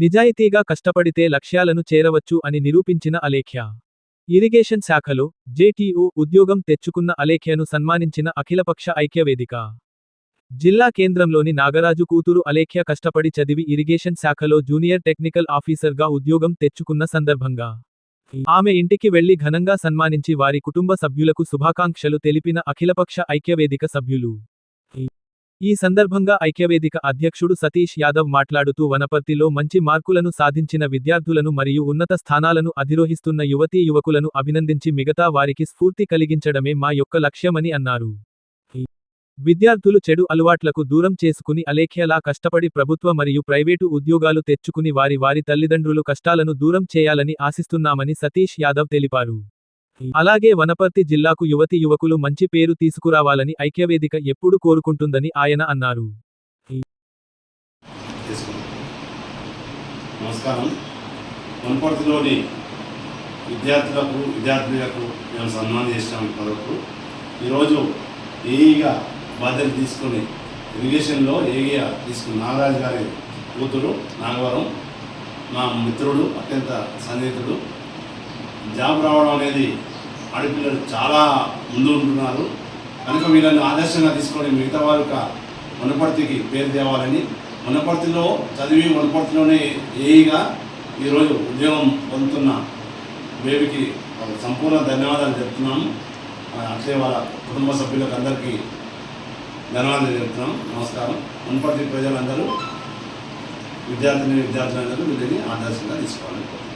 నిజాయితీగా కష్టపడితే లక్ష్యాలను చేరవచ్చు అని నిరూపించిన అలేఖ్య. ఇరిగేషన్ శాఖలో జేటీఓ ఉద్యోగం తెచ్చుకున్న అలేఖ్యను సన్మానించిన అఖిలపక్ష ఐక్యవేదిక. జిల్లా కేంద్రంలోని నాగరాజు కూతురు అలేఖ్య కష్టపడి చదివి ఇరిగేషన్ శాఖలో జూనియర్ టెక్నికల్ ఆఫీసర్గా ఉద్యోగం తెచ్చుకున్న సందర్భంగా. ఆమె ఇంటికి వెళ్ళి ఘనంగా సన్మానించి వారి కుటుంబ సభ్యులకు శుభాకాంక్షలు తెలిపిన అఖిలపక్ష ఐక్యవేదిక సభ్యులు. ఈ సందర్భంగా ఐక్యవేదిక అధ్యక్షుడు సతీష్ యాదవ్ మాట్లాడుతూ వనపర్తిలో మంచి మార్కులను సాధించిన విద్యార్థులను మరియు ఉన్నత స్థానాలను అధిరోహిస్తున్న యువతీ యువకులను అభినందించి మిగతా వారికి స్ఫూర్తి కలిగించడమే మా యొక్క లక్ష్యమని అన్నారు. విద్యార్థులు చెడు అలవాట్లకు దూరం చేసుకుని అలేఖ్యలా కష్టపడి ప్రభుత్వ మరియు ప్రైవేటు ఉద్యోగాలు తెచ్చుకుని వారి వారి తల్లిదండ్రులు కష్టాలను దూరం చేయాలని ఆశిస్తున్నామని సతీష్ యాదవ్ తెలిపారు. అలాగే వనపర్తి జిల్లాకు యువతి యువకులు మంచి పేరు తీసుకురావాలని ఐక్యవేదిక ఎప్పుడు కోరుకుంటుందని ఆయన అన్నారు. నమస్కారం. వనపర్తిలోని విద్యార్థులకు విద్యార్థులకు మేము సన్మానం చేసినాం ఇప్పటివరకు ఈరోజు ఏఈగా బాధ్యత తీసుకుని ఇరిగేషన్లో ఏఈగా తీసుకుని నాగరాజు గారి కూతురు నాగవరం మా మిత్రుడు అత్యంత సన్నిహితుడు జాబ్ రావడం అనేది ఆడపిల్లలు చాలా ముందు ఉంటున్నారు. కనుక వీళ్ళని ఆదర్శంగా తీసుకొని మిగతా వారు వనపర్తికి పేరు తేవాలని వనపర్తిలో చదివి వనపర్తిలోనే ఏఈగా ఈరోజు ఉద్యోగం పొందుతున్న బేబీకి సంపూర్ణ ధన్యవాదాలు చెప్తున్నాము. అట్లే వాళ్ళ కుటుంబ సభ్యులకు అందరికీ ధన్యవాదాలు చెప్తున్నాం. నమస్కారం. వనపర్తి ప్రజలందరూ విద్యార్థిని విద్యార్థులందరూ వీళ్ళని ఆదర్శంగా తీసుకోవాలని కోరుతున్నాను.